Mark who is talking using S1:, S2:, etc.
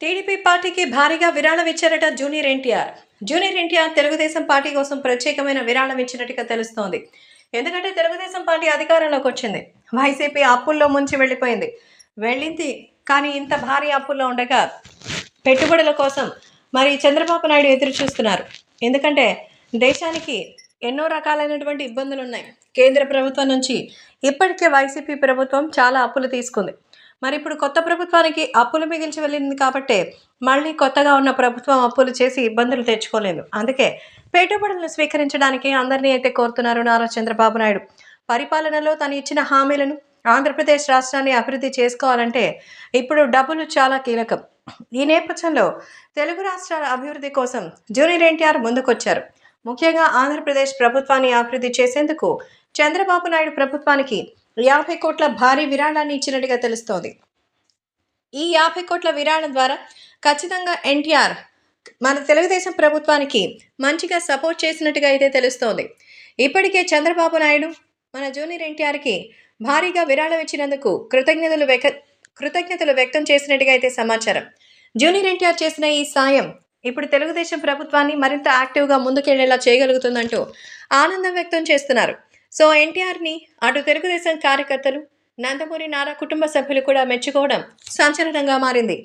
S1: TDP పార్టీకి భారీగా విరాళం ఇచ్చారట junior NTR. Junior NTR Telugu Desam party కోసం ప్రత్యేకమైన విరాళం ఇచ్చినట్టుగా తెలుస్తోంది. ఎందుకంటే తెలుగుదేశం పార్టీ అధికారంలోకి వచ్చింది. వైసీపీ అప్పుల్లో ముంచి వెళ్ళిపోయింది. వెళ్ళింది కానీ ఇంత భారీ అప్పుల్లో ఉండగా పెట్టుబడుల కోసం మరి చంద్రబాబు నాయుడు ఎదురు చూస్తున్నారు. ఎందుకంటే దేశానికి ఎన్నో రకాలైనటువంటి ఇబ్బందులు ఉన్నాయి కేంద్ర ప్రభుత్వం నుంచి ఇప్పటికే వైసీపీ ప్రభుత్వం చాలా అప్పులు తీసుకుంది. మరి ఇప్పుడు కొత్త ప్రభుత్వానికి అప్పులు మిగిల్చి వెళ్ళింది కాబట్టే మళ్ళీ కొత్తగా ఉన్న ప్రభుత్వం అప్పులు చేసి ఇబ్బందులు తెచ్చుకోలేదు. అందుకే పెట్టుబడులను స్వీకరించడానికి అందరినీ అయితే కోరుతున్నారు నారా చంద్రబాబు నాయుడు. పరిపాలనలో తను ఇచ్చిన హామీలను ఆంధ్రప్రదేశ్ రాష్ట్రాన్ని అభివృద్ధి చేసుకోవాలంటే ఇప్పుడు డబ్బులు చాలా కీలకం. ఈ నేపథ్యంలో తెలుగు రాష్ట్రాల అభివృద్ధి కోసం జూనియర్ ఎన్టీఆర్ ముందుకొచ్చారు. ముఖ్యంగా ఆంధ్రప్రదేశ్ ప్రభుత్వాన్ని అభివృద్ధి చేసేందుకు చంద్రబాబు నాయుడు ప్రభుత్వానికి యాభై కోట్ల భారీ విరాళాన్ని ఇచ్చినట్టుగా తెలుస్తోంది. ఈ యాభై కోట్ల విరాళం ద్వారా ఖచ్చితంగా ఎన్టీఆర్ మన తెలుగుదేశం ప్రభుత్వానికి మంచిగా సపోర్ట్ చేసినట్టుగా అయితే తెలుస్తోంది. ఇప్పటికే చంద్రబాబు నాయుడు మన జూనియర్ ఎన్టీఆర్కి భారీగా విరాళం ఇచ్చినందుకు కృతజ్ఞతలు వ్యక కృతజ్ఞతలు వ్యక్తం చేసినట్టుగా అయితే సమాచారం. జూనియర్ ఎన్టీఆర్ చేసిన ఈ సాయం ఇప్పుడు తెలుగుదేశం ప్రభుత్వాన్ని మరింత యాక్టివ్గా ముందుకెళ్ళేలా చేయగలుగుతుందంటూ ఆనందం వ్యక్తం చేస్తున్నారు. సో ఎన్టీఆర్ని అటు తెలుగుదేశం కార్యకర్తలు నందమూరి నారా కుటుంబ సభ్యులు కూడా మెచ్చుకోవడం సంచలనంగా మారింది.